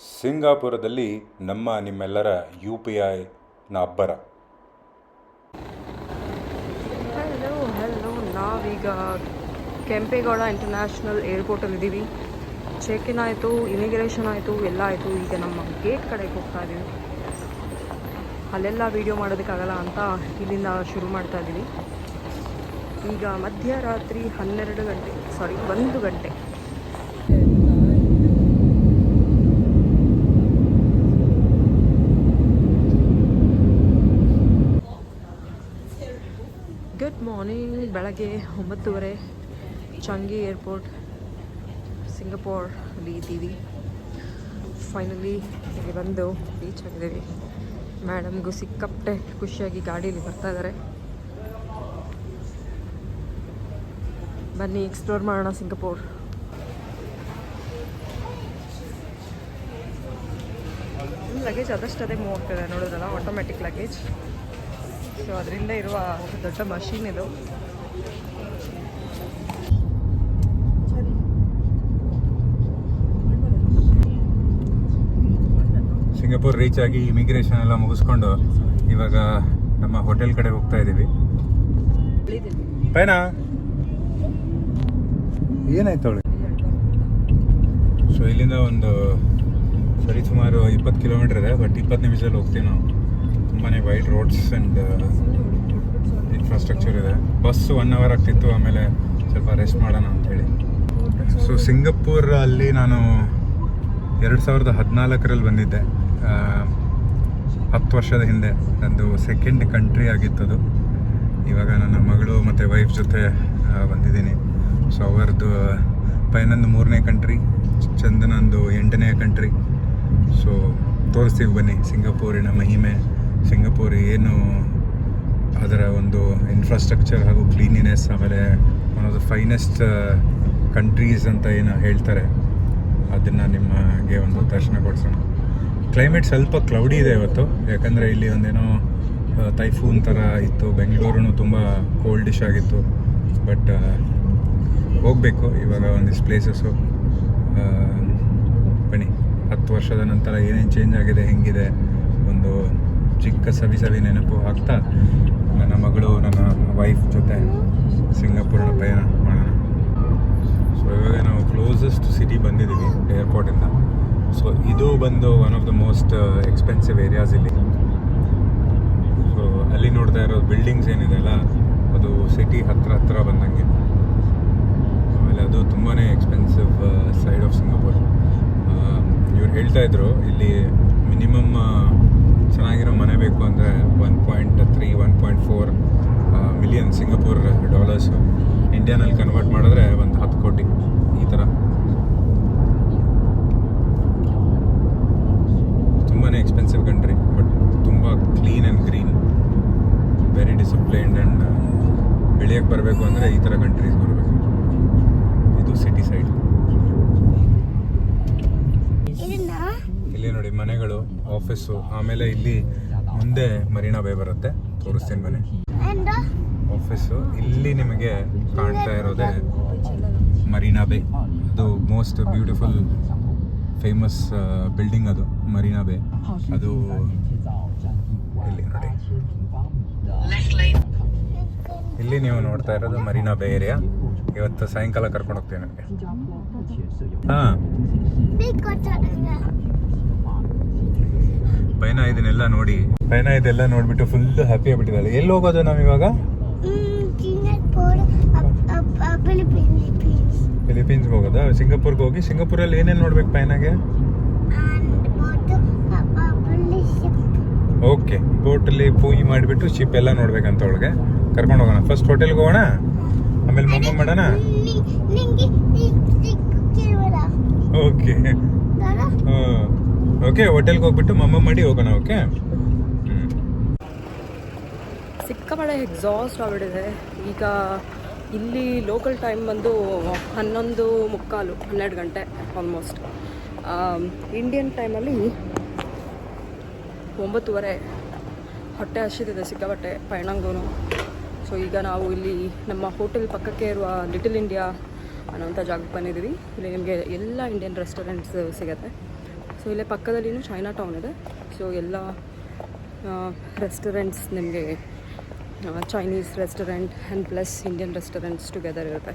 ಸಿಂಗಾಪುರದಲ್ಲಿ ನಮ್ಮ ನಿಮ್ಮೆಲ್ಲರ U P ಐನ ಅಬ್ಬರ. ಹಲೋ ಹಲೋ ನಾವೀಗ ಕೆಂಪೇಗೌಡ ಇಂಟರ್ನ್ಯಾಷನಲ್ ಏರ್ಪೋರ್ಟಲ್ಲಿ ಇದ್ದೀವಿ ಚೆಕ್ ಇನ್ ಆಯಿತು ಇಮಿಗ್ರೇಷನ್ ಆಯಿತು, ಎಲ್ಲ ಆಯಿತು. ಈಗ ನಮ್ಮ ಗೇಟ್ ಕಡೆಗೆ ಹೋಗ್ತಾ ಇದ್ದೀವಿ ಅಲ್ಲೆಲ್ಲ ವೀಡಿಯೋ ಮಾಡೋದಕ್ಕಾಗಲ್ಲ ಅಂತ ಇಲ್ಲಿಂದ ಶುರು ಮಾಡ್ತಾ ಇದ್ದೀವಿ ಈಗ ಮಧ್ಯರಾತ್ರಿ ಹನ್ನೆರಡು ಗಂಟೆ ಸಾರಿ ಒಂದು ಗಂಟೆ ಗುಡ್ ಮಾರ್ನಿಂಗ್ ಬೆಳಗ್ಗೆ ಒಂಬತ್ತುವರೆ ಚಂಗಿ ಏರ್ಪೋರ್ಟ್ ಸಿಂಗಾಪೋರ್ ಅಲ್ಲಿ ಇದ್ದೀವಿ. ಫೈನಲಿ ಇಲ್ಲಿ ಬಂದು ರೀಚ್ ಆಗಿದ್ದೀವಿ. ಮೇಡಮ್ಗೂ ಸಿಕ್ಕಾಪಟ್ಟೆ ಖುಷಿಯಾಗಿ ಗಾಡೀಲಿ ಬರ್ತಾ ಇದ್ದಾರೆ. ಬನ್ನಿ ಎಕ್ಸ್ಪ್ಲೋರ್ ಮಾಡೋಣ ಸಿಂಗಪೋರ್ ಲಗೇಜ್ ಅದಷ್ಟು ಅದೇ ಮೂವ್ ಆಗ್ತದೆ. ನೋಡೋದಲ್ಲ ಆಟೋಮೆಟಿಕ್ ಲಗೇಜ್ ಸೊ ಅದರಿಂದ ಇರುವ ದೊಡ್ಡ ಮಷೀನ್ ಇದು. ಸಿಂಗಾಪುರ್ ರೀಚ್ ಆಗಿ ಇಮಿಗ್ರೇಷನ್ ಎಲ್ಲ ಮುಗಿಸ್ಕೊಂಡು ಇವಾಗ ನಮ್ಮ ಹೋಟೆಲ್ ಕಡೆ ಹೋಗ್ತಾ ಇದ್ದೀವಿ. ಪೈನಾ? ಏನಾಯ್ತು ಅವಳು ಸೊ ಇಲ್ಲಿಂದ ಒಂದು ಸರಿ ಸುಮಾರು ಇಪ್ಪತ್ತು ಕಿಲೋಮೀಟರ್ ಇದೆ ಬಟ್ ಇಪ್ಪತ್ತು ನಿಮಿಷದಲ್ಲಿ ಹೋಗ್ತೀವಿ ನಾವು. ತುಂಬಾ ವೈಡ್ ರೋಡ್ಸ್ ಆ್ಯಂಡ್ ಇನ್ಫ್ರಾಸ್ಟ್ರಕ್ಚರ್ ಇದೆ. ಬಸ್ ಒನ್ ಅವರ್ ಆಗ್ತಿತ್ತು, ಆಮೇಲೆ ಸ್ವಲ್ಪ ರೆಸ್ಟ್ ಮಾಡೋಣ ಅಂತೇಳಿ. ಸೊ ಸಿಂಗಪೂರ್ ಅಲ್ಲಿ ನಾನು ಎರಡು ಸಾವಿರದ ಹದಿನಾಲ್ಕರಲ್ಲಿ ಬಂದಿದ್ದೆ. ಹತ್ತು ವರ್ಷದ ಹಿಂದೆ ನಂದು ಸೆಕೆಂಡ್ ಕಂಟ್ರಿ ಆಗಿತ್ತದು ಇವಾಗ ನನ್ನ ಮಗಳು ಮತ್ತು ವೈಫ್ ಜೊತೆ ಬಂದಿದ್ದೀನಿ. ಸೊ ಅವರದ್ದು ಪೈನಂದು ಮೂರನೇ ಕಂಟ್ರಿ ಚಂದನಂದು ಎಂಟನೇ ಕಂಟ್ರಿ ಸೊ ತೋರಿಸ್ತೀವಿ ಬನ್ನಿ, ಸಿಂಗಪೂರಿನ ಮಹಿಮೆ, ಸಿಂಗಪೂರ್ ಏನು ಅದರ ಒಂದು ಇನ್ಫ್ರಾಸ್ಟ್ರಕ್ಚರ್ ಹಾಗೂ ಕ್ಲೀನಿನೆಸ್ ಆಮೇಲೆ one of the finest countries ಅಂತ ಏನು ಹೇಳ್ತಾರೆ, ಅದನ್ನು ನಿಮಗೆ ಒಂದು ದರ್ಶನ ಕೊಡಿಸೋಣ. ಕ್ಲೈಮೇಟ್ ಸ್ವಲ್ಪ ಕ್ಲೌಡಿ ಇದೆ ಇವತ್ತು. ಯಾಕಂದರೆ ಇಲ್ಲಿ ಒಂದೇನೋ ತೈಫೂನ್ ಥರ ಇತ್ತು. ಬೆಂಗಳೂರು ತುಂಬ ಕೋಲ್ಡಿಶ್ ಆಗಿತ್ತು. ಬಟ್ ಹೋಗಬೇಕು. ಇವಾಗ ಒಂದಿಷ್ಟು ಪ್ಲೇಸಸ್ಸು ಬನ್ನಿ. ಹತ್ತು ವರ್ಷದ ನಂತರ ಏನೇನು ಚೇಂಜ್ ಆಗಿದೆ, ಹೆಂಗಿದೆ, ಒಂದು ಚಿಕ್ಕ ಸವಿ ಸವಿ ನೆನಪು ಆಗ್ತಾ? ನನ್ನ ಮಗಳು, ನನ್ನ ವೈಫ್ ಜೊತೆ ಸಿಂಗಾಪುರ್ನ ಪಯಣ ಮಾಡೋಣ. ಸೊ ಇವಾಗ ನಾವು ಕ್ಲೋಸೆಸ್ಟ್ ಸಿಟಿ ಬಂದಿದ್ದೀವಿ ಏರ್ಪೋರ್ಟಿಂದ ಸೊ ಇದು ಬಂದು one of the most expensive areas ಇಲ್ಲಿ. ಸೊ ಅಲ್ಲಿ ನೋಡ್ತಾ ಇರೋ ಬಿಲ್ಡಿಂಗ್ಸ್ ಏನಿದೆ ಅಲ್ಲ, ಅದು ಸಿಟಿ ಹತ್ರ ಹತ್ರ ಬಂದಂಗೆ. ಆಮೇಲೆ ಅದು ತುಂಬಾ ಎಕ್ಸ್ಪೆನ್ಸಿವ್ ಸೈಡ್ ಆಫ್ ಸಿಂಗಾಪುರ್ ಇವ್ರು ಹೇಳ್ತಾ ಇದ್ರು, ಇಲ್ಲಿ ಮಿನಿಮಮ್ ಚೆನ್ನಾಗಿರೋ ಮನೆ ಬೇಕು ಅಂದರೆ one point three one point four million Singapore dollars ಇಂಡಿಯಾನಲ್ಲಿ convert ಮಾಡಿದ್ರೆ ಒಂದು ಹತ್ತು ಕೋಟಿ, ಈ ಥರ ತುಂಬಾ ಎಕ್ಸ್ಪೆನ್ಸಿವ್ ಕಂಟ್ರಿ ಬಟ್ ತುಂಬ clean and green very disciplined and ಬೆಳೆಯಕ್ಕೆ ಬರಬೇಕು ಅಂದರೆ ಈ ಥರ ಕಂಟ್ರೀಸ್ ಬರಬೇಕು. ಇದು ಸಿಟಿ ಸೈಡ್ ಇಲ್ಲಿ ನೋಡಿ ಮನೆಗಳು ಆಫೀಸು ಆಮೇಲೆ ಇಲ್ಲಿ ಮುಂದೆ ಮರೀನಾ ಬೇ ಬರುತ್ತೆ. ತೋರಿಸ್ತೀನಿ ಮನೆ. ಆಫೀಸು ಇಲ್ಲಿ ನಿಮಗೆ ಕಾಣ್ತಾ ಇರೋದೇ ಮರೀನಾ ಬೇ. ಇದು ಮೋಸ್ಟ್ ಬ್ಯೂಟಿಫುಲ್ ಫೇಮಸ್ ಬಿಲ್ಡಿಂಗ್ ಅದು ಮರೀನಾ ಬೇ ಅದು ಇಲ್ಲಿ ನೋಡಿ. ಇಲ್ಲಿ ನೀವು ನೋಡ್ತಾ ಇರೋದು ಮರೀನಾ ಬೇ ಏರಿಯಾ ಇವತ್ತು ಸಾಯಂಕಾಲ ಕರ್ಕೊಂಡು ಹೋಗ್ತೀನಿ ನನಗೆ ಹಾಂ. ಪೈನ ಇದನ್ನೆಲ್ಲ ನೋಡಿ. ಪೈನ ಇದೆಲ್ಲ ನೋಡ್ಬಿಟ್ಟು ಫುಲ್ ಹ್ಯಾಪಿ ಆಗ್ಬಿಟ್ಟಿದ್ದಾಳೆ. ಎಲ್ಲಿ ಹೋಗೋದು ನಾವು ಇವಾಗ ಫಿಲಿಪೀನ್ಸ್ಗೆ ಹೋಗೋದಾ? ಸಿಂಗಾಪುರ್ಗೆ ಹೋಗಿ? ಸಿಂಗಾಪುರಲ್ಲಿ ಏನೇನು ನೋಡ್ಬೇಕು ಪೈನಾಗೆ ಓಕೆ. ಬೋಟಲ್ಲಿ ಪೂಯಿ ಮಾಡಿಬಿಟ್ಟು ಶಿಪ್ ಎಲ್ಲ ನೋಡ್ಬೇಕಂತ ಅವಳಿಗೆ. ಕರ್ಕೊಂಡು ಹೋಗೋಣ. ಫಸ್ಟ್ ಹೋಟೆಲ್ಗೆ ಹೋಗೋಣ? ಆಮೇಲೆ ಮಮ್ಮ ಮಾಡೋಣ? ಓಕೆ. ಓಕೆ ಹೋಟೆಲ್ಗೆ ಹೋಗ್ಬಿಟ್ಟು ಮಮ್ಮ ಮಾಡಿ ಹೋಗೋಣ ಓಕೆ? ಹ್ಞೂ ಸಿಕ್ಕಾಪಟ್ಟೆ ಎಕ್ಸಾಸ್ಟ್ ಆಗಿಬಿಟ್ಟಿದೆ. ಈಗ ಇಲ್ಲಿ ಲೋಕಲ್ ಟೈಮ್ ಬಂದು ಹನ್ನೊಂದು ಮುಕ್ಕಾಲು, ಹನ್ನೆರಡು ಗಂಟೆ ಆಲ್ಮೋಸ್ಟ್ ಇಂಡಿಯನ್ ಟೈಮಲ್ಲಿ ಒಂಬತ್ತುವರೆ ಹೊಟ್ಟೆ ಹಸಿದಿದೆ ಸಿಕ್ಕಾಪಟ್ಟೆ ಪಯಣಂಗೂ ಸೊ ಈಗ ನಾವು ಇಲ್ಲಿ ನಮ್ಮ ಹೋಟೆಲ್ ಪಕ್ಕಕ್ಕೆ ಇರುವ ಲಿಟಲ್ ಇಂಡಿಯಾ ಅನ್ನೋಂಥ ಜಾಗಕ್ಕೆ ಬಂದಿದ್ದೀವಿ. ಇಲ್ಲಿ ನಿಮಗೆ ಎಲ್ಲ ಇಂಡಿಯನ್ ರೆಸ್ಟೋರೆಂಟ್ಸ್ ಸಿಗುತ್ತೆ. ಸೊ ಇಲ್ಲೇ ಪಕ್ಕದಲ್ಲಿನೂ ಚೈನಾ ಟೌನ್ ಇದೆ. ಸೊ ಎಲ್ಲ ರೆಸ್ಟೋರೆಂಟ್ಸ್ ನಿಮಗೆ Chinese restaurant and plus Indian restaurants together ಇರುತ್ತೆ.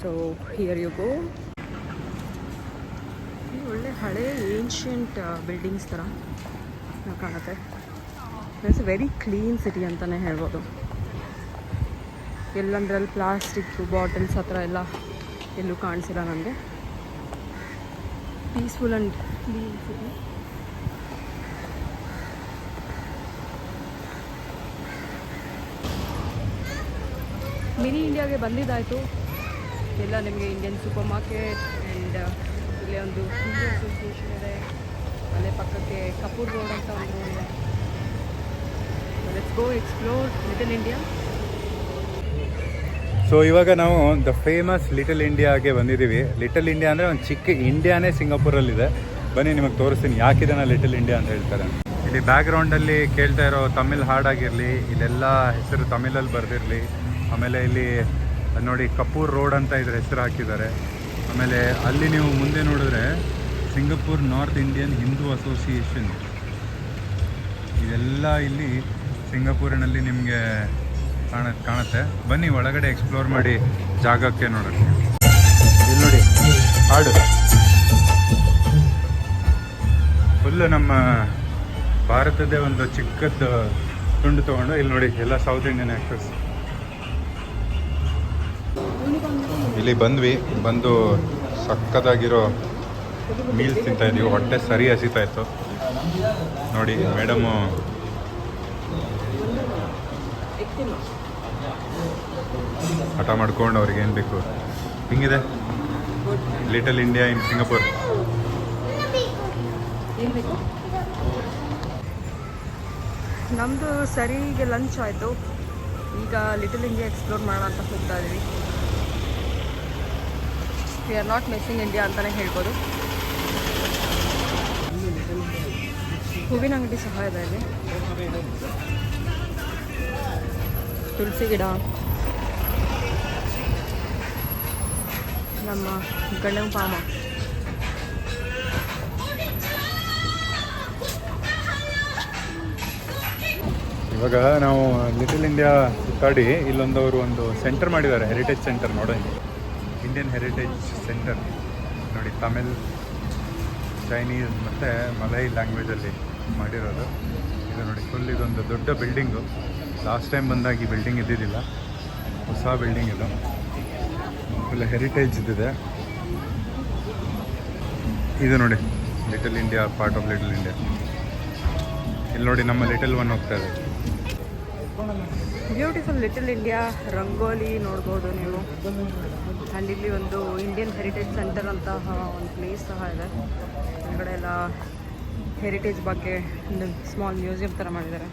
ಸೊ ಹಿಯರ್ ಯು ಗೋ ಒಳ್ಳೆ ಹಳೆ ಏನ್ಷಿಯಂಟ್ ಬಿಲ್ಡಿಂಗ್ಸ್ ಥರ ಕಾಣುತ್ತೆ. ಇಟ್ಸ್ ವೆರಿ ಕ್ಲೀನ್ ಸಿಟಿ ಅಂತಲೇ ಹೇಳ್ಬೋದು. ಎಲ್ಲಂದ್ರಲ್ಲಿ ಪ್ಲಾಸ್ಟಿಕ್ ಬಾಟಲ್ಸ್ ಹತ್ರ ಎಲ್ಲ ಎಲ್ಲೂ ಕಾಣಿಸಿಲ್ಲ ನನಗೆ peaceful and clean city mini ಇಂಡಿಯಾಗೆ ಬಂದಿದ್ದಾಯಿತು. ಎಲ್ಲ ನಿಮಗೆ ಇಂಡಿಯನ್ ಸೂಪರ್ ಮಾರ್ಕೆಟ್ ಆ್ಯಂಡ್ ಇಲ್ಲೇ ಒಂದು ಫುಡ್ ಅಸೋಸಿಯೇಷನ್ ಇದೆ. ಅಲ್ಲೇ ಪಕ್ಕಕ್ಕೆ ಕಪೂರ್ ರೋಡ್ ಅಂತ ಒಂದು ರೋಡ್ ಇದೆ let's go explore Little India so ಇವಾಗ ನಾವು ದ ಫೇಮಸ್ ಲಿಟಲ್ ಇಂಡಿಯಾಗೆ ಬಂದಿದ್ದೀವಿ. ಲಿಟಲ್ ಇಂಡಿಯಾ ಅಂದರೆ ಒಂದು ಚಿಕ್ಕ ಇಂಡಿಯಾನೇ ಸಿಂಗಾಪುರಲ್ಲಿದೆ. ಬನ್ನಿ, ನಿಮಗೆ ತೋರಿಸ್ತೀನಿ ಯಾಕಿದನ ಲಿಟಲ್ ಇಂಡಿಯಾ ಅಂತ ಹೇಳ್ತಾರೆ. ಇಲ್ಲಿ ಬ್ಯಾಕ್ಗ್ರೌಂಡಲ್ಲಿ ಕೇಳ್ತಾ ಇರೋ ತಮಿಳ್ ಹಾಡಾಗಿರಲಿ ಇಲ್ಲೆಲ್ಲ ಹೆಸರು ತಮಿಳಲ್ಲಿ ಬರೆದಿರಲಿ. ಆಮೇಲೆ ಇಲ್ಲಿ ನೋಡಿ ಕಪೂರ್ ರೋಡ್ ಅಂತ ಇದ್ರ ಹೆಸರು ಹಾಕಿದ್ದಾರೆ. ಆಮೇಲೆ ಅಲ್ಲಿ ನೀವು ಮುಂದೆ ನೋಡಿದ್ರೆ Singapore North Indian Hindu Association. ಇದೆಲ್ಲ ಇಲ್ಲಿ ಸಿಂಗಪೂರಿನಲ್ಲಿ ನಿಮಗೆ ಕಾಣ, ಕಾಣುತ್ತೆ. ಬನ್ನಿ, ಒಳಗಡೆ ಎಕ್ಸ್ಪ್ಲೋರ್ ಮಾಡಿ ಜಾಗಕ್ಕೆ ನೋಡೋಣ. ಇಲ್ಲಿ ನೋಡಿ ಹಾಡು ಫುಲ್ಲು ನಮ್ಮ ಭಾರತದ ಒಂದು ಚಿಕ್ಕದ್ದು ತುಂಡು ತೊಗೊಂಡು ಇಲ್ಲಿ ನೋಡಿ, ಎಲ್ಲ ಸೌತ್ ಇಂಡಿಯನ್ ಆ್ಯಕ್ಟರ್ಸ್ ಇಲ್ಲಿ ಬಂದ್ವಿ, ಬಂದು ಸಕ್ಕದಾಗಿರೋ ಮೀಲ್ಸ್ ನೀವು ಹೊಟ್ಟೆ ಸರಿ ಹಸಿತಾ ಇತ್ತು. ನೋಡಿ ಮೇಡಮು ಹಠ ಮಾಡ್ಕೊಂಡು ಅವ್ರಿಗೆ ಏನು ಬೇಕು? ಹಿಂಗಿದೆ? ಲಿಟಲ್ ಇಂಡಿಯಾ ಇನ್ ಸಿಂಗಾಪುರ್ ನಮ್ಮದು ಸರಿಗೆ ಲಂಚ್ ಆಯಿತು. ಈಗ ಲಿಟಲ್ ಇಂಡಿಯಾ ಎಕ್ಸ್ಪ್ಲೋರ್ ಮಾಡೋಣ ಅಂತ ಹೋಗ್ತಾ ಇದ್ದೀವಿ we are not missing India ಅಂತಲೇ ಹೇಳ್ಬೋದು. ಹೂವಿನ ಅಂಗಡಿ ಸಹ ಇದೆ ಇಲ್ಲಿ ತುಳಸಿ ಗಿಡ. ನಮ್ಮ ಗಂಡನ ಪಾಮ. ಇವಾಗ ನಾವು ಲಿಟಲ್ ಇಂಡಿಯಾ ಸುತ್ತಾಡಿ ಇಲ್ಲೊಂದವರು ಒಂದು ಸೆಂಟರ್ ಮಾಡಿದ್ದಾರೆ ಹೆರಿಟೇಜ್ ಸೆಂಟರ್ ನೋಡಿ ಇಂಡಿಯನ್ ಹೆರಿಟೇಜ್ ಸೆಂಟರ್ ನೋಡಿ ತಮಿಳ್ ಚೈನೀಸ್ ಮತ್ತು ಮಲೈ ಲ್ಯಾಂಗ್ವೇಜಲ್ಲಿ ಮಾಡಿರೋದು. ಇದು ನೋಡಿ ಫುಲ್ ಇದೊಂದು ದೊಡ್ಡ ಬಿಲ್ಡಿಂಗು ಲಾಸ್ಟ್ ಟೈಮ್ ಬಂದಾಗ ಈ ಬಿಲ್ಡಿಂಗ್ ಇದ್ದಿದ್ದಿಲ್ಲ. ಹೊಸ ಬಿಲ್ಡಿಂಗ್ ಇದು. ಫುಲ್ ಹೆರಿಟೇಜ್ ಇದ್ದಿದೆ. ಇದು ನೋಡಿ Little India part of Little India ಇಲ್ಲಿ ನೋಡಿ, ನಮ್ಮ ಲಿಟಲ್ ಒನ್ ಹೋಗ್ತಾ ಇದೆ. ಬ್ಯೂಟಿಫುಲ್ ಲಿಟಲ್ ಇಂಡಿಯಾ ರಂಗೋಲಿ ನೋಡ್ಬೋದು ನೀವು. ಆ್ಯಂಡ್ ಇಲ್ಲಿ ಒಂದು ಇಂಡಿಯನ್ ಹೆರಿಟೇಜ್ ಸೆಂಟರ್ ಅಂತಹ ಒಂದು ಪ್ಲೇಸ್ ಸಹ ಇದೆ. ಹೊರಗಡೆ ಎಲ್ಲ ಹೆರಿಟೇಜ್ ಬಗ್ಗೆ ಒಂದು ಸ್ಮಾಲ್ ಮ್ಯೂಸಿಯಂ ಥರ ಮಾಡಿದ್ದಾರೆ.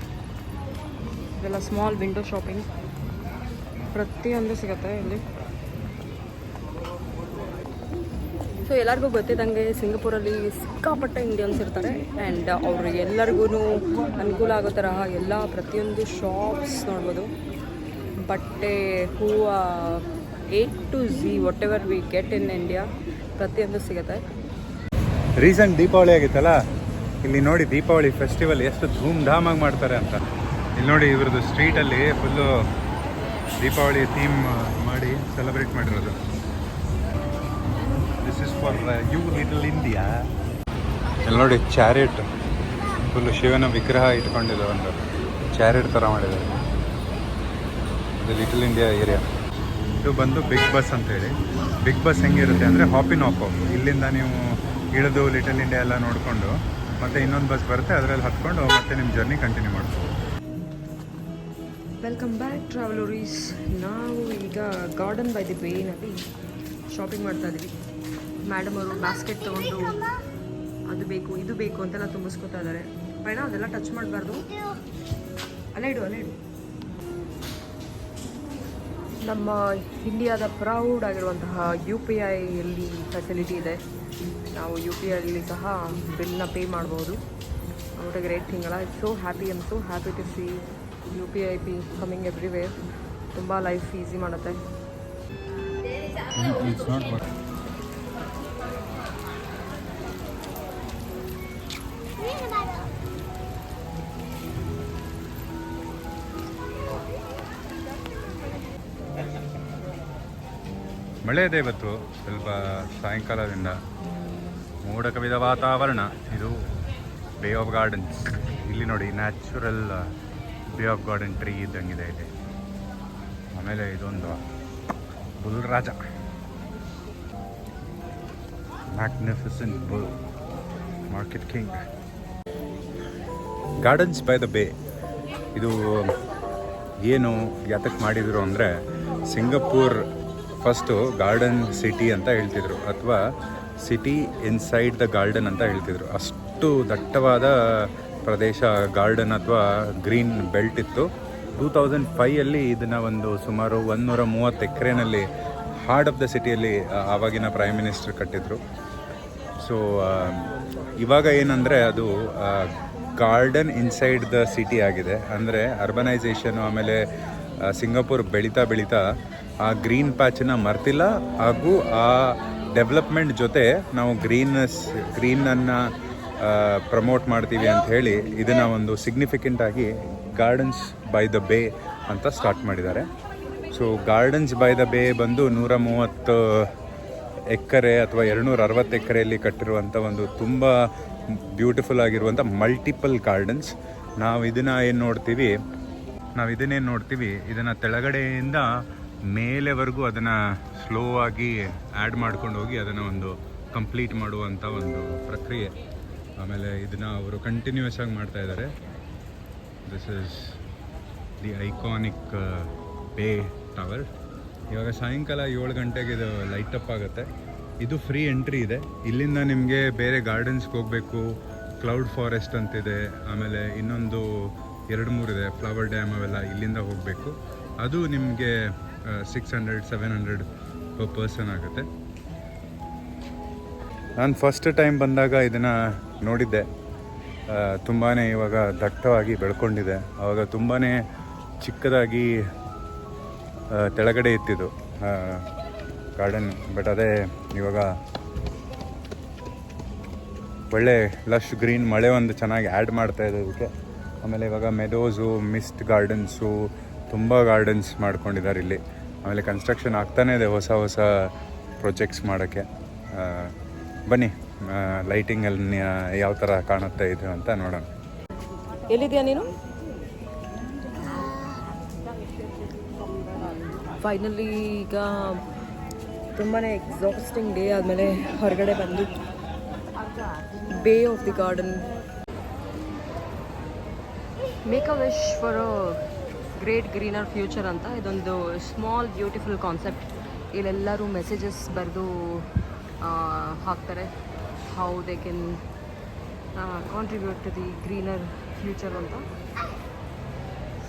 ಇದೆಲ್ಲ ಸ್ಮಾಲ್ ವಿಂಡೋ ಶಾಪಿಂಗ್ ಪ್ರತಿಯೊಂದು ಸಿಗುತ್ತೆ ಇಲ್ಲಿ. ಸೊ ಎಲ್ಲರಿಗೂ ಗೊತ್ತಿದ್ದಂಗೆ ಸಿಂಗಪುರಲ್ಲಿ ಸಿಕ್ಕಾಪಟ್ಟೆ ಇಂಡಿಯನ್ಸ್ ಇರ್ತಾರೆ. ಆ್ಯಂಡ್ ಅವ್ರಿಗೆ ಎಲ್ಲರಿಗೂ ಅನುಕೂಲ ಆಗೋ ತರಹ ಎಲ್ಲ ಪ್ರತಿಯೊಂದು ಶಾಪ್ಸ್ ನೋಡ್ಬೋದು. ಬಟ್ಟೆ, ಹೂವು A to Z whatever we get in India ಪ್ರತಿಯೊಂದು ಸಿಗುತ್ತೆ. ರೀಸೆಂಟ್ ದೀಪಾವಳಿ ಆಗಿತ್ತಲ್ಲ? ಇಲ್ಲಿ ನೋಡಿ ದೀಪಾವಳಿ ಫೆಸ್ಟಿವಲ್ ಎಷ್ಟು ಧೂಮ್ ಆಗಿ ಮಾಡ್ತಾರೆ ಅಂತ. ಇಲ್ಲಿ ನೋಡಿ ಇವ್ರದ್ದು ಸ್ಟ್ರೀಟಲ್ಲಿ ಫುಲ್ಲು ದೀಪಾವಳಿ ಥೀಮ್ ಮಾಡಿ ಸೆಲೆಬ್ರೇಟ್ ಮಾಡಿರೋದು. This is for you Little India ಇಲ್ಲಿ ನೋಡಿ ಚಾರಿಟ್ ಫುಲ್ಲು ಶಿವನ ವಿಗ್ರಹ ಇಟ್ಕೊಂಡಿದೆ ಒಂದು. ಚಾರಿಟ್ ಥರ ಮಾಡಿದ್ದಾರೆ. ಇದು ಲಿಟಲ್ ಇಂಡಿಯಾ ಏರಿಯಾ ಇದು ಬಂದು ಬಿಗ್ ಬಸ್ ಅಂತ ಹೇಳಿ. ಬಿಗ್ ಬಸ್ ಹೆಂಗಿರುತ್ತೆ ಅಂದರೆ ಹಾಪ್ ಇನ್ ಹಾಪ್ ಇಲ್ಲಿಂದ ನೀವು ಇಳಿದು ಲಿಟಲ್ ಇಂಡಿಯಾ ಎಲ್ಲ ನೋಡಿಕೊಂಡು ಮತ್ತೆ ಇನ್ನೊಂದು ಬಸ್ ಬರುತ್ತೆ, ಅದರಲ್ಲಿ ಹತ್ಕೊಂಡು ಮತ್ತೆ ನಿಮ್ಮ ಜರ್ನಿ ಕಂಟಿನ್ಯೂ ಮಾಡ್ಬೋದು. ವೆಲ್ಕಮ್ ಬ್ಯಾಕ್ ಟ್ರಾವೆಲರೀಸ್ ನಾವು ಈಗ ಗಾರ್ಡನ್ ಬೈ ದಿ ಬೇನಲ್ಲಿ ಶಾಪಿಂಗ್ ಮಾಡ್ತಾ ಇದ್ದೀವಿ ಮೇಡಮ್ ಅವರು ಬಾಸ್ಕೆಟ್ ತೊಗೊಂಡು ಅದು ಬೇಕು, ಇದು ಬೇಕು ಅಂತೆಲ್ಲ ತುಂಬಿಸ್ಕೊತಾ ಇದ್ದಾರೆ. ಬೇಡ ಅದೆಲ್ಲ ಟಚ್ ಮಾಡಬಾರ್ದು. ಅಲ್ಲೇ ಇಡು ಅಲ್ಲೇ ಇಡು. ನಮ್ಮ ಇಂಡಿಯಾದ ಪ್ರೌಡ್ ಆಗಿರುವಂತಹ ಯು ಪಿ ಐಯಲ್ಲಿ ಫೆಸಿಲಿಟಿ ಇದೆ. ನಾವು ಯು ಪಿ ಐಲಿ ಸಹ ಬಿಲ್ನ ಪೇ ಮಾಡ್ಬೋದು. ಅವ್ರಿಗೆ ಗ್ರೇಟ್ ಥಿಂಗ್ ಅಲ್ಲ it's so happy I'm so happy to see U P I P coming everywhere ತುಂಬ ಲೈಫ್ ಈಸಿ ಮಾಡುತ್ತೆ. ಮಳೆ ಇದೆ ಇವತ್ತು. ಸ್ವಲ್ಪ ಸಾಯಂಕಾಲದಿಂದ ಮೋಡ ಕವಿದ ವಾತಾವರಣ. ಇದು ಬೇ ಆಫ್ ಗಾರ್ಡನ್ಸ್ ಇಲ್ಲಿ ನೋಡಿ natural bay of garden tree ಇದ್ದಂಗಿದೆ ಇಲ್ಲಿ. ಆಮೇಲೆ ಇದೊಂದು bull Raja magnificent bull market king gardens by the bay ಇದು ಏನು ಯಾತಕ್ಕೆ ಮಾಡಿದರು ಅಂದರೆ ಸಿಂಗಪೂರ್ ಫಸ್ಟು ಗಾರ್ಡನ್ ಸಿಟಿ ಅಂತ ಹೇಳ್ತಿದ್ರು, ಅಥವಾ ಸಿಟಿ ಇನ್ಸೈಡ್ ದ ಗಾರ್ಡನ್ ಅಂತ ಹೇಳ್ತಿದ್ರು. ಅಷ್ಟು ದಟ್ಟವಾದ ಪ್ರದೇಶ ಗಾರ್ಡನ್ ಅಥವಾ ಗ್ರೀನ್ ಬೆಲ್ಟ್ ಇತ್ತು. ಟೂ ತೌಸಂಡ್ ಫೈಯಲ್ಲಿ ಇದನ್ನು ಒಂದು ಸುಮಾರು ಒಂದೂರ ಮೂವತ್ತು ಎಕರೆನಲ್ಲಿ ಹಾರ್ಟ್ ಆಫ್ ದ ಸಿಟಿಯಲ್ಲಿ ಆವಾಗಿನ ಪ್ರೈಮ್ ಮಿನಿಸ್ಟರ್ ಕಟ್ಟಿದ್ರು. ಸೊ ಇವಾಗ ಏನಂದರೆ ಅದು ಗಾರ್ಡನ್ ಇನ್ಸೈಡ್ ದ ಸಿಟಿ ಆಗಿದೆ. ಅಂದರೆ ಅರ್ಬನೈಸೇಷನು ಆಮೇಲೆ ಸಿಂಗಾಪುರ್ ಬೆಳೀತಾ ಬೆಳೀತಾ ಆ ಗ್ರೀನ್ ಪ್ಯಾಚನ್ನ ಮರ್ತಿಲ್ಲ ಹಾಗೂ ಆ ಡೆವಲಪ್ಮೆಂಟ್ ಜೊತೆ ನಾವು ಗ್ರೀನ್ನೆಸ್ ಗ್ರೀನನ್ನು ಪ್ರಮೋಟ್ ಮಾಡ್ತೀವಿ ಅಂತ ಹೇಳಿ ಇದನ್ನು ಒಂದು ಸಿಗ್ನಿಫಿಕೆಂಟ್ ಆಗಿ ಗಾರ್ಡನ್ಸ್ ಬೈ ದ ಬೇ ಅಂತ ಸ್ಟಾರ್ಟ್ ಮಾಡಿದ್ದಾರೆ. ಸೊ ಗಾರ್ಡನ್ಸ್ ಬೈ ದ ಬೇ ಬಂದು ನೂರ ಮೂವತ್ತು ಎಕರೆ ಅಥವಾ ಎರಡುನೂರ ಅರವತ್ತು ಎಕರೆಯಲ್ಲಿ ಕಟ್ಟಿರುವಂಥ ಒಂದು ತುಂಬ ಬ್ಯೂಟಿಫುಲ್ ಆಗಿರುವಂಥ ಮಲ್ಟಿಪಲ್ ಗಾರ್ಡನ್ಸ್ ನಾವು ಇದನ್ನು ಏನು ನೋಡ್ತೀವಿ? ನಾವು ಇದನ್ನೇನು ನೋಡ್ತೀವಿ? ಇದನ್ನು ಕೆಳಗಡೆಯಿಂದ ಮೇಲೆವರೆಗೂ ಅದನ್ನು ಸ್ಲೋ ಆಗಿ ಆ್ಯಡ್ ಮಾಡ್ಕೊಂಡು ಹೋಗಿ ಅದನ್ನು ಒಂದು ಕಂಪ್ಲೀಟ್ ಮಾಡುವಂಥ ಒಂದು ಪ್ರಕ್ರಿಯೆ. ಆಮೇಲೆ ಇದನ್ನು ಅವರು ಕಂಟಿನ್ಯೂಸ್ ಆಗಿ ಮಾಡ್ತಾ ಇದ್ದಾರೆ. This is the iconic bay tower ಇವಾಗ ಸಾಯಂಕಾಲ ಏಳು ಗಂಟೆಗೆ ಇದು ಲೈಟ್ ಅಪ್ ಆಗುತ್ತೆ. ಇದು ಫ್ರೀ ಎಂಟ್ರಿ ಇದೆ. ಇಲ್ಲಿಂದ ನಿಮಗೆ ಬೇರೆ ಗಾರ್ಡನ್ಸ್ಗೆ ಹೋಗಬೇಕು ಕ್ಲೌಡ್ ಫಾರೆಸ್ಟ್ ಅಂತಿದೆ, ಆಮೇಲೆ ಇನ್ನೊಂದು ಎರಡು ಮೂರು ಇದೆ ಫ್ಲವರ್ ಡ್ಯಾಮ್ ಅವೆಲ್ಲ ಇಲ್ಲಿಂದ ಹೋಗಬೇಕು. ಅದು ನಿಮಗೆ six hundred, seven hundred per person ಆಗುತ್ತೆ. ನಾನು ಫಸ್ಟ್ ಟೈಮ್ ಬಂದಾಗ ಇದನ್ನು ನೋಡಿದ್ದೆ. ತುಂಬಾ ಇವಾಗ ದಟ್ಟವಾಗಿ ಬೆಳ್ಕೊಂಡಿದೆ. ಆವಾಗ ತುಂಬಾ ಚಿಕ್ಕದಾಗಿ ತೆಳಗಡೆ ಇತ್ತಿದ್ದು ಗಾರ್ಡನ್ ಬಟ್ ಅದೇ ಇವಾಗ ಒಳ್ಳೆ ಲಶ್ ಗ್ರೀನ್ ಮಳೆ ಒಂದು ಚೆನ್ನಾಗಿ ಆ್ಯಡ್ ಮಾಡ್ತಾ ಇದೆ ಅದಕ್ಕೆ ಆಮೇಲೆ ಇವಾಗ ಮೆದೋಸು ಮಿಸ್ಟ್ ಗಾರ್ಡನ್ಸು ತುಂಬ ಗಾರ್ಡನ್ಸ್ ಮಾಡ್ಕೊಂಡಿದ್ದಾರೆ ಇಲ್ಲಿ. ಆಮೇಲೆ ಕನ್ಸ್ಟ್ರಕ್ಷನ್ ಆಗ್ತಾನೇ ಇದೆ ಹೊಸ ಹೊಸ ಪ್ರೊಜೆಕ್ಟ್ಸ್ ಮಾಡೋಕ್ಕೆ. ಬನ್ನಿ ಲೈಟಿಂಗಲ್ಲಿ ಯಾವ ಥರ ಕಾಣುತ್ತೆ ಇದು ಅಂತ ನೋಡೋಣ. ಎಲ್ಲಿದೆಯಾ ನೀನು? ಫೈನಲಿ ಈಗ ತುಂಬಾ ಎಕ್ಸಾಸ್ಟಿಂಗ್ ಡೇ ಆದಮೇಲೆ ಹೊರಗಡೆ ಬಂದು bay of the garden make a wish for a great greener future ಅಂತ. ಇದೊಂದು ಸ್ಮಾಲ್ ಬ್ಯೂಟಿಫುಲ್ ಕಾನ್ಸೆಪ್ಟ್ ಇಲ್ಲೆಲ್ಲರೂ ಮೆಸೇಜಸ್ ಬರೆದು ಹಾಕ್ತಾರೆ how they can contribute to the greener future ಅಂತ.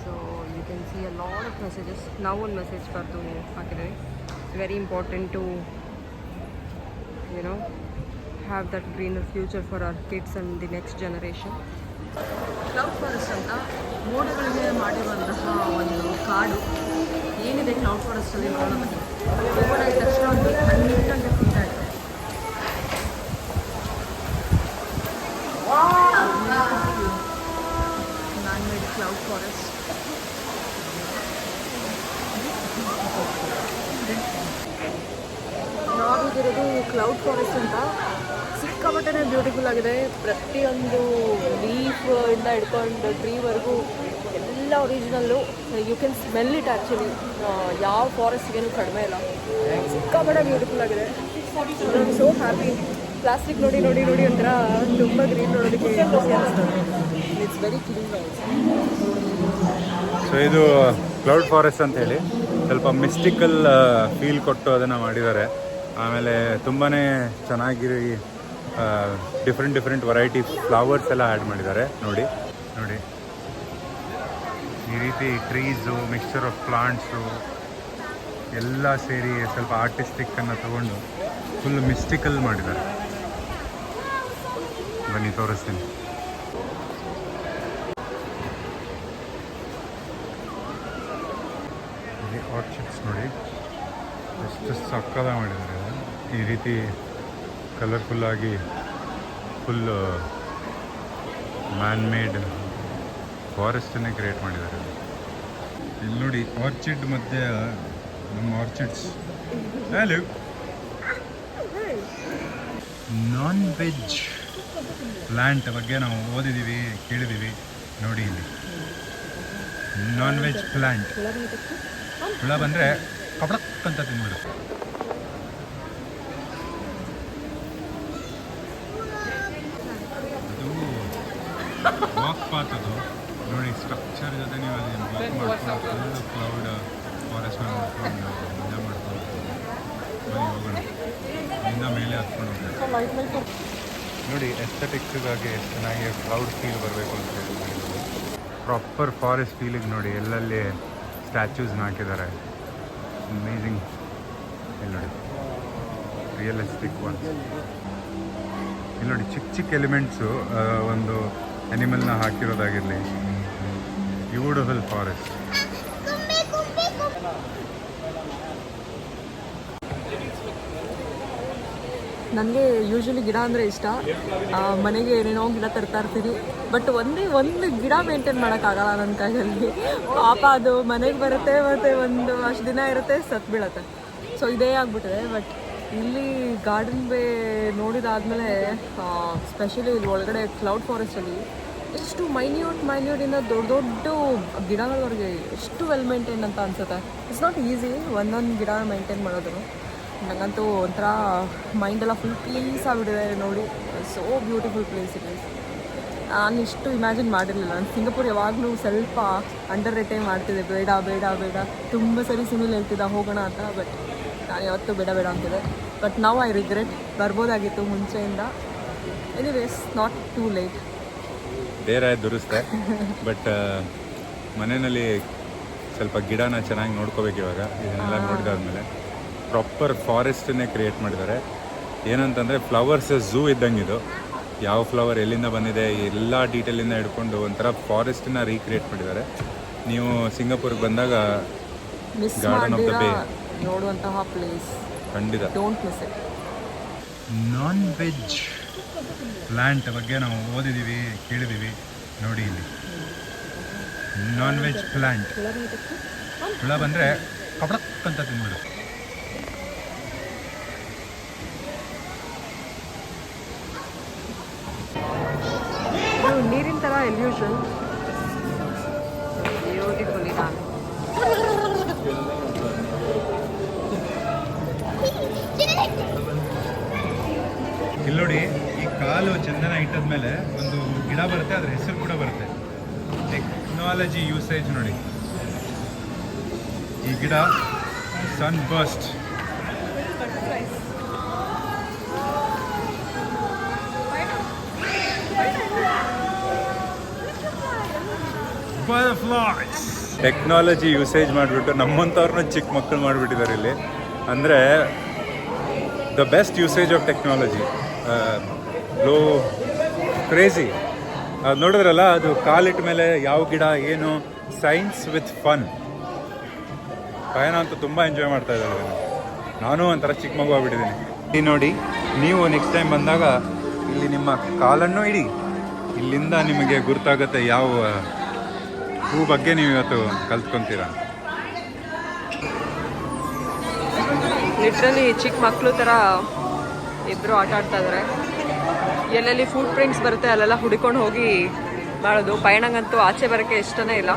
So you can see a lot of messages ನಾವು ಒಂದು message ಬರೆದು ಹಾಕಿದ್ದೀವಿ. Very important to you know have that greener future for our kids and the next generation cloud forest ಅಂತ ಮೋಡಗಳಿಗೆ ಮಾಡಿರುವಂತಹ ಒಂದು ಕಾಡು. ಏನಿದೆ ಕ್ಲೌಡ್ ಫಾರೆಸ್ಟಲ್ಲಿ ನೋಡೋದಕ್ಕೆ? ಮೋಡ ಇದ್ದ ತಕ್ಷಣ ಒಂದು ತಣ್ಣಗೆ ಫೀಲ್ ಆಯಿತು. ಮ್ಯಾನ್ ಮೇಡ್ ಕ್ಲೌಡ್ ಫಾರೆಸ್ಟ್ ನಾವಿದಿರೋದು ಕ್ಲೌಡ್ ಫಾರೆಸ್ಟ್ ಅಂತ. ಸಿಕ್ಕಾಪಟ್ಟೆ ಬ್ಯೂಟಿಫುಲ್ ಆಗಿದೆ. ಪ್ರತಿಯೊಂದು ಲೀಫ್ ಇಂದ ಹಿಡ್ಕೊಂಡು ಟ್ರೀವರೆಗೂ ಎಲ್ಲ original you can smell it actually ಯಾವ ಫಾರೆಸ್ಟ್ಗೇನು ಕಡಿಮೆ ಇಲ್ಲ. ಸಿಕ್ಕಾಪಟ್ಟೆ ಬ್ಯೂಟಿಫುಲ್ ಆಗಿದೆ. ಸೋ ಹ್ಯಾಪಿ ಪ್ಲಾಸ್ಟಿಕ್ ನೋಡಿ ನೋಡಿ ನೋಡಿ ಒಂಥರ ತುಂಬ ಗ್ರೀನ್ ನೋಡೋದಕ್ಕೆ ಇಟ್ಸ್ ವೆರಿ ಕ್ಲೀನ್ ಸೊ ಇದು ಕ್ಲೌಡ್ ಫಾರೆಸ್ಟ್ ಅಂತ ಹೇಳಿ ಸ್ವಲ್ಪ ಮಿಸ್ಟಿಕಲ್ ಫೀಲ್ ಕೊಟ್ಟು ಅದನ್ನು ಮಾಡಿದ್ದಾರೆ. ಆಮೇಲೆ ತುಂಬಾ ಚೆನ್ನಾಗಿ ಡಿಫ್ರೆಂಟ್ ಡಿಫ್ರೆಂಟ್ ವೆರೈಟಿ ಫ್ಲವರ್ಸ್ ಎಲ್ಲ ಆ್ಯಡ್ ಮಾಡಿದ್ದಾರೆ. ನೋಡಿ ನೋಡಿ. ಈ ರೀತಿ ಟ್ರೀಸು ಮಿಕ್ಸ್ಚರ್ ಆಫ್ ಪ್ಲಾಂಟ್ಸು ಎಲ್ಲ ಸೇರಿ ಸ್ವಲ್ಪ ಆರ್ಟಿಸ್ಟಿಕ್ಕನ್ನು ತಗೊಂಡು ಫುಲ್ ಮಿಸ್ಟಿಕಲ್ ಮಾಡಿದ್ದಾರೆ. ಬನ್ನಿ, ತೋರಿಸ್ತೀನಿ. ಆರ್ಚಿಡ್ಸ್ ನೋಡಿ, ಎಷ್ಟು ಸಕ್ಕದ ಮಾಡಿದ್ದಾರೆ. ಈ ರೀತಿ ಕಲರ್ಫುಲ್ಲಾಗಿ ಫುಲ್ ಮ್ಯಾನ್ ಮೇಡ್ ಫಾರೆಸ್ಟನ್ನೇ ಕ್ರಿಯೇಟ್ ಮಾಡಿದ್ದಾರೆ. ಇಲ್ಲಿ ನೋಡಿ ಆರ್ಚಿಡ್ ಮಧ್ಯೆ ನಮ್ಮ orchids value non veg plant ಬಗ್ಗೆ ನಾವು ಓದಿದ್ದೀವಿ ಕೇಳಿದ್ದೀವಿ ನೋಡಿ ಇಲ್ಲಿ. ನಾನ್ ವೆಜ್ ಪ್ಲ್ಯಾಂಟ್ ಹುಳ ಬಂದರೆ ಕಪಡಕ್ ಅಂತ ತಿಂದ್ಬಿಡುತ್ತೆ ಅದು ವಾಕ್ ಪಾತ್ ಅದು ನೋಡಿ ಸ್ಟ್ರಕ್ಚರ್ ಜೊತೆ ನೀವು ಅಲ್ಲಿ ವಾಕ್ ಮಾಡ್ಕೊಂಡು ಫುಲ್ ಕ್ಲೌಡ್ ಫಾರೆಸ್ಟ್ ನೋಡ್ಕೊಂಡು ಮಜಾ ಮಾಡ್ಕೊಂಡು ಬನ್ನಿ ಹೋಗೋಣ ಇಲ್ಲಿಂದ ಮೇಲೆ ಹತ್ಕೊಂಡು ನೋಡಿ ಎಸ್ಥೆಟಿಕ್ಸ್ಗಾಗಿ ಎಷ್ಟು ಚೆನ್ನಾಗಿ ಪ್ರೌಡ್ ಫೀಲ್ ಬರಬೇಕು ಅಂತ ಹೇಳಿ ಪ್ರಾಪರ್ ಫಾರೆಸ್ಟ್ ಫೀಲಿಗೆ ನೋಡಿ ಎಲ್ಲೆಲ್ಲಿ ಸ್ಟ್ಯಾಚ್ಯೂಸ್ನ ಹಾಕಿದ್ದಾರೆ. ಅಮೇಝಿಂಗ್ ಇಲ್ಲಿ ನೋಡಿ ರಿಯಲಿಸ್ಟಿಕ್ ಒನ್ ಇಲ್ಲಿ ನೋಡಿ ಚಿಕ್ಕ ಚಿಕ್ಕ ಎಲಿಮೆಂಟ್ಸು ಒಂದು ಅನಿಮಲ್ನ ಹಾಕಿರೋದಾಗಿರಲಿ. ಬ್ಯೂಟಿಫುಲ್ ಫಾರೆಸ್ಟ್ ನನಗೆ ಯೂಶ್ವಲಿ ಗಿಡ ಅಂದರೆ ಇಷ್ಟ. ಮನೆಗೆ ಏನೇನೋ ಗಿಡ ತರ್ತಾ ಇರ್ತೀನಿ ಬಟ್ ಒಂದೇ ಒಂದು ಗಿಡ ಮೇಂಟೈನ್ ಮಾಡೋಕ್ಕಾಗಲ್ಲ ನನ್ನ ಕೈಯಲ್ಲಿ. ಪಾಪ ಅದು ಮನೆಗೆ ಬರುತ್ತೆ ಮತ್ತು ಒಂದು ಅಷ್ಟು ದಿನ ಇರುತ್ತೆ ಸತ್ತು ಬೀಳತ್ತೆ ಸೊ ಇದೇ ಆಗಿಬಿಟ್ಟಿದೆ. ಬಟ್ ಇಲ್ಲಿ ಗಾರ್ಡನ್ ಬೇ ನೋಡಿದಾದ್ಮೇಲೆ ಸ್ಪೆಷಲಿ ಇಲ್ಲಿ ಒಳಗಡೆ ಕ್ಲೌಡ್ ಫಾರೆಸ್ಟಲ್ಲಿ ಎಷ್ಟು ಮೈನ್ಯೂಟ್ ಮೈನ್ಯೂಟಿಂದ ದೊಡ್ಡ ದೊಡ್ಡ ಗಿಡಗಳವರೆಗೆ ಎಷ್ಟು ವೆಲ್ ಮೇಂಟೈನ್ ಅಂತ ಅನ್ಸುತ್ತೆ. ಇಟ್ಸ್ ನಾಟ್ ಈಸಿ ಒಂದೊಂದು ಗಿಡ ಮೇಂಟೈನ್ ಮಾಡೋದು ನನಗಂತೂ ಒಂಥರ ಮೈಂಡೆಲ್ಲ ಫುಲ್ ಪ್ಲೀಸ್ ಆಗಿಬಿಟ್ಟಿದೆ ನೋಡಿ. ಸೋ ಬ್ಯೂಟಿಫುಲ್ ಪ್ಲೇಸ್ ಇದೆ ನಾನು ಇಷ್ಟು ಇಮ್ಯಾಜಿನ್ ಮಾಡಿರಲಿಲ್ಲ. ನಾನು ಸಿಂಗಪುರ್ ಯಾವಾಗಲೂ ಸ್ವಲ್ಪ ಅಂಡರ್ ರೇಟೇ ಮಾಡ್ತಿದ್ದೆ. ಬೇಡ ಬೇಡ ಬೇಡ. ತುಂಬ ಸರಿ ಸುನಿಲ್ ಹೇಳ್ತಿದ್ದ ಹೋಗೋಣ ಅಂತ ಬಟ್ ನಾನು ಯಾವತ್ತೂ ಬೇಡ ಬೇಡ ಅಂತಿದ್ದೆ. ಬಟ್ ನಾವು ಐ ರಿಗ್ರೆಟ್ ಬರ್ಬೋದಾಗಿತ್ತು ಮುಂಚೆಯಿಂದ. ಎನಿವೇಸ್ ನಾಟ್ ಟೂ ಲೇಟ್ ಬೇರೆ ದುರಿಸ್ದೆ ಬಟ್ ಮನೆಯಲ್ಲಿ ಸ್ವಲ್ಪ ಗಿಡನ ಚೆನ್ನಾಗಿ ನೋಡ್ಕೋಬೇಕು ಇವಾಗ. ಇದನ್ನೆಲ್ಲ ನೋಡಿದಾದ್ಮೇಲೆ. ಪ್ರಾಪರ್ ಫಾರೆಸ್ಟನ್ನೇ ಕ್ರಿಯೇಟ್ ಮಾಡಿದ್ದಾರೆ. ಏನಂತಂದರೆ ಫ್ಲವರ್ಸ್ ಝೂ ಇದ್ದಂಗೆ ಇದು ಯಾವ ಫ್ಲವರ್ ಎಲ್ಲಿಂದ ಬಂದಿದೆ ಎಲ್ಲ ಡೀಟೇಲಿಂದ ಹಿಡ್ಕೊಂಡು ಒಂಥರ ಫಾರೆಸ್ಟನ್ನ ರೀಕ್ರಿಯೇಟ್ ಮಾಡಿದ್ದಾರೆ. ನೀವು ಸಿಂಗಾಪುರ್ಗೆ ಬಂದಾಗ ಗಾರ್ಡನ್ ಆಫ್ ದ ಬೇ ನೋಡುವಂತಹ ಪ್ಲೇಸ್ ಖಂಡಿತ. Don't miss it non veg plant ಬಗ್ಗೆ ನಾವು ಓದಿದ್ದೀವಿ ಕೇಳಿದ್ದೀವಿ ನೋಡಿ ಇಲ್ಲಿ. ನಾನ್ ವೆಜ್ ಪ್ಲ್ಯಾಂಟ್ ಹುಳ ಬಂದರೆ ಕಪಡಕ್ ಅಂತ ನೀರಿನ ಥರ ಎಲ್ಯೂಷನ್ ಬ್ಯೂಟಿಫುಲ್ ನೋಡಿ, ಈ ಕಾಲು ಚಂದನ ಇಟ್ಟದ್ಮೇಲೆ ಒಂದು ಗಿಡ ಬರುತ್ತೆ, ಅದ್ರ ಹೆಸರು ಕೂಡ ಬರುತ್ತೆ. ಟೆಕ್ನಾಲಜಿ ಯೂಸೇಜ್ ನೋಡಿ. ಈ ಗಿಡ ಸನ್ ಬಸ್ಟ್ ಟೆಕ್ನಾಲಜಿ ಯೂಸೇಜ್ ಮಾಡಿಬಿಟ್ಟು ನಮ್ಮಂಥವ್ರನ್ನ ಚಿಕ್ಕ ಮಕ್ಕಳು ಮಾಡಿಬಿಟ್ಟಿದ್ದಾರೆ ಇಲ್ಲಿ. ಅಂದರೆ the best usage of technology low crazy ಅದು ನೋಡಿದ್ರಲ್ಲ, ಅದು ಕಾಲಿಟ್ಟ ಮೇಲೆ ಯಾವ ಗಿಡ, ಏನು ಸೈನ್ಸ್ ವಿತ್ ಫನ್ ಪಯಣ ಅಂತೂ ತುಂಬ ಎಂಜಾಯ್ ಮಾಡ್ತಾ ಇದ್ದಾರೆ. ನಾನು ಒಂಥರ ಚಿಕ್ಕ ಮಗು ಆಗ್ಬಿಟ್ಟಿದ್ದೀನಿ. ಇಲ್ಲಿ ನೋಡಿ, ನೀವು ನೆಕ್ಸ್ಟ್ ಟೈಮ್ ಬಂದಾಗ ಇಲ್ಲಿ ನಿಮ್ಮ ಕಾಲನ್ನು ಇಡಿ. ಇಲ್ಲಿಂದ ನಿಮಗೆ ಗೊತ್ತಾಗುತ್ತೆ ಯಾವ ಹೂ ಬಗ್ಗೆ ನೀವು ಇವತ್ತು ಕಲ್ತ್ಕೊಂತೀರಾ? ಲಿಟ್ರಲಿ ಚಿಕ್ಕ ಮಕ್ಕಳು ಥರ ಇಬ್ಬರು ಆಟ ಆಡ್ತಾ ಇದ್ದಾರೆ ಎಲ್ಲೆಲ್ಲಿ ಫುಡ್ ಪ್ರಿಂಟ್ಸ್ ಬರುತ್ತೆ ಅಲ್ಲೆಲ್ಲ ಹುಡ್ಕೊಂಡು ಹೋಗಿ ಮಾಡೋದು ಪಯಣಂಗಂತೂ ಆಚೆ ಬರೋಕ್ಕೆ ಇಷ್ಟನೇ ಇಲ್ಲ.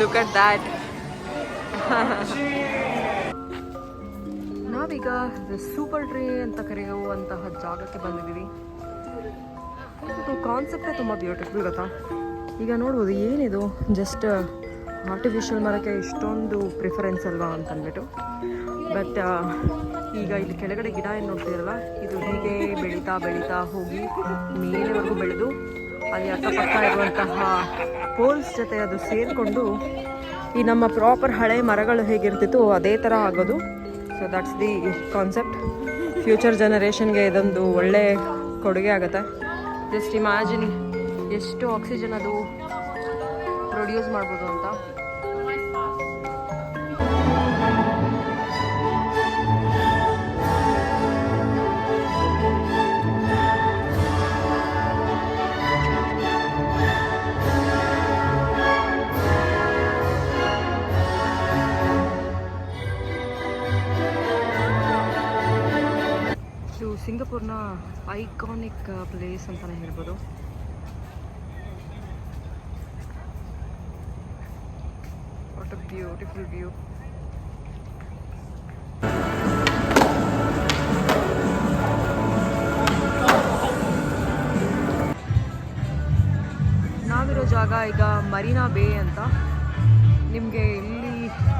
ಲುಕ್ ಅಟ್ ದ್ಯಾಟ್ ನಾವೀಗ ಸೂಪರ್ ಟ್ರೀ ಅಂತ ಕರೆಯುವಂತಹ ಜಾಗಕ್ಕೆ ಬಂದಿದ್ದೀವಿ. ಕಾನ್ಸೆಪ್ಟೇ ತುಂಬ ಬ್ಯೂಟಿಫುಲ್ ಗೊತ್ತಾ ಈಗ ನೋಡ್ಬೋದು ಏನಿದು? ಜಸ್ಟ್ ಆರ್ಟಿಫಿಷಿಯಲ್ ಮರಕ್ಕೆ ಇಷ್ಟೊಂದು ಪ್ರಿಫರೆನ್ಸ್ ಅಲ್ವಾ ಅಂತಂದ್ಬಿಟ್ಟು. ಬಟ್ ಈಗ ಇಲ್ಲಿ ಕೆಳಗಡೆ ಗಿಡ ಏನು ನೋಡ್ತಿರಲ್ಲ ಇದು ಹೀಗೆ ಬೆಳೀತಾ ಬೆಳೀತಾ ಹೋಗಿ ಮೇಲೆವರೆಗೂ ಬೆಳೆದು ಅಲ್ಲಿ ಅಕ್ಕಪಕ್ಕ ಇರುವಂತಹ ಪೋಲ್ಸ್ ಜೊತೆ ಅದು ಸೇರಿಕೊಂಡು ಈ ನಮ್ಮ ಪ್ರಾಪರ್ ಹಳೆ ಮರಗಳು ಹೇಗಿರ್ತಿತ್ತು, ಅದೇ ಥರ ಆಗೋದು. So that's the concept future ಜನರೇಷನ್ಗೆ ಇದೊಂದು ಒಳ್ಳೆ ಕೊಡುಗೆ ಆಗುತ್ತೆ. जस्ट इमजि आक्सीजन अब प्रोड्यूस सिंगापुर ना ಐಕಾನಿಕ್ ಪ್ಲೇಸ್ ಅಂತಲೇ ಹೇಳ್ಬೋದು. ವಾಟ್ ಅ ಬ್ಯೂಟಿಫುಲ್ ವ್ಯೂ ನಾವಿರೋ ಜಾಗ ಈಗ ಮರೀನಾ ಬೇ ಅಂತ. ನಿಮಗೆ ಇಲ್ಲಿ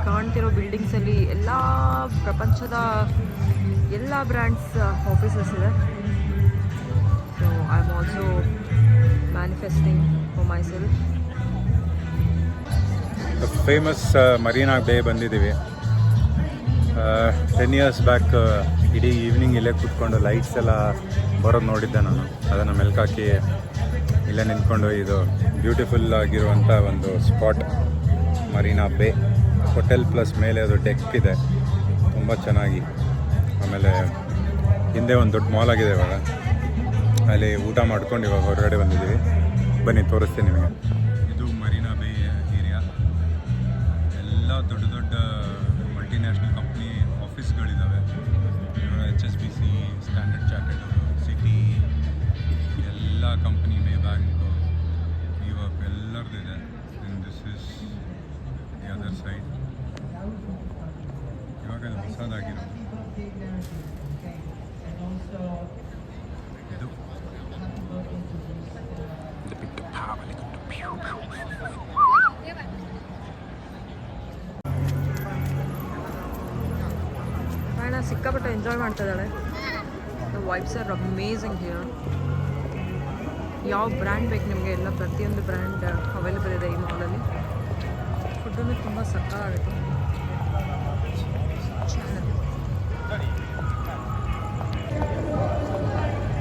ಕಾಣ್ತಿರೋ ಬಿಲ್ಡಿಂಗ್ಸಲ್ಲಿ ಎಲ್ಲ ಪ್ರಪಂಚದ ಎಲ್ಲ ಬ್ರ್ಯಾಂಡ್ಸ್ ಆಫೀಸಸ್ ಇದೆ. So also manifesting for self famous Marina Bay ಬಂದಿದ್ದೀವಿ. ಟೆನ್ ಇಯರ್ಸ್ ಬ್ಯಾಕ್ ಇಡೀ ಈವ್ನಿಂಗ್ ಇಲ್ಲೇ ಕೂತ್ಕೊಂಡು ಲೈಟ್ಸ್ ಎಲ್ಲ ಬರೋದು ನೋಡಿದ್ದೆ ನಾನು. ಅದನ್ನು ಮೆಲ್ಕಾಕಿ ಇಲ್ಲೇ ನಿಂತ್ಕೊಂಡು ಇದು ಬ್ಯೂಟಿಫುಲ್ ಆಗಿರುವಂಥ ಒಂದು ಸ್ಪಾಟ್ ಮರೀನಾ ಬೇ ಹೋಟೆಲ್ ಪ್ಲಸ್ ಮೇಲೆ ಅದು ಡೆಕ್ ಇದೆ. ತುಂಬ ಚೆನ್ನಾಗಿ. ಆಮೇಲೆ ಹಿಂದೆ ಒಂದು ದೊಡ್ಡ ಮಾಲ್ ಆಗಿದೆ ಇವಾಗ. ಅಲ್ಲಿ ಊಟ ಮಾಡ್ಕೊಂಡು ಇವಾಗ ಹೊರಗಡೆ ಬಂದಿದ್ದೀವಿ. ಬನ್ನಿ ತೋರಿಸ್ತೀನಿ ನಿಮಗೆ. ಇದು ಮರೀನಾ ಬೇ ಏರಿಯಾ. ಎಲ್ಲ ದೊಡ್ಡ ದೊಡ್ಡ multinational company ಆಫೀಸ್ಗಳಿದ್ದಾವೆ H S B C Standard Chartered Citi ಎಲ್ಲ ಕಂಪ್ನಿ ಮೇ ಬ್ಯಾಂಕು ಇವಾಗ ಎಲ್ಲರದ್ದು ಇದೆ. In this is the other side ಇವಾಗ ಇದು ಹೊಸದಾಗಿರೋದು. ಸಿಕ್ಕಾಪಟ್ಟೆ ಎಂಜಾಯ್ ಮಾಡ್ತಾ ಇದ್ದಾಳೆ. The vibes are amazing here ಯಾವ ಬ್ರ್ಯಾಂಡ್ ಬೇಕು ನಿಮಗೆ? ಎಲ್ಲ ಪ್ರತಿಯೊಂದು ಬ್ರ್ಯಾಂಡ್ ಅವೈಲೇಬಲ್ ಇದೆ ಈ ಮಾಲಲ್ಲಿ ಫುಡ್ಡನ್ನು ತುಂಬ ಸಕ್ಕಾಗುತ್ತೆ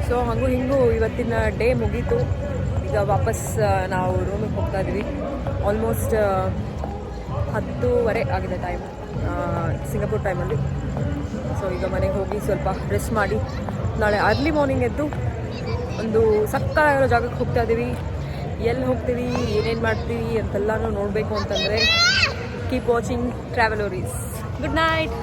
ಸೊ ಹಾಗೂ ಹಿಂಗೂ ಇವತ್ತಿನ ಡೇ ಮುಗೀತು. ಈಗ ವಾಪಸ್ ನಾವು ರೂಮಿಗೆ ಹೋಗ್ತಾ ಇದ್ದೀವಿ. ಆಲ್ಮೋಸ್ಟ್ ಹತ್ತೂವರೆ ಆಗಿದೆ ಟೈಮ್ ಸಿಂಗಾಪುರ್ ಟೈಮಲ್ಲಿ ಸೊ ಈಗ ಮನೆಗೆ ಹೋಗಿ ಸ್ವಲ್ಪ ರೆಸ್ಟ್ ಮಾಡಿ ನಾಳೆ ಅರ್ಲಿ ಮಾರ್ನಿಂಗ್ ಎದ್ದು ಒಂದು ಸಕ್ಕತ್ತಾಗಿರೋ ಜಾಗಕ್ಕೆ ಹೋಗ್ತಾ ಇದ್ದೀವಿ. ಎಲ್ಲಿ ಹೋಗ್ತೀವಿ, ಏನೇನು ಮಾಡ್ತೀವಿ ಅಂತೆಲ್ಲನೂ ನೋಡಬೇಕು ಅಂತಂದರೆ keep watching Travelories good night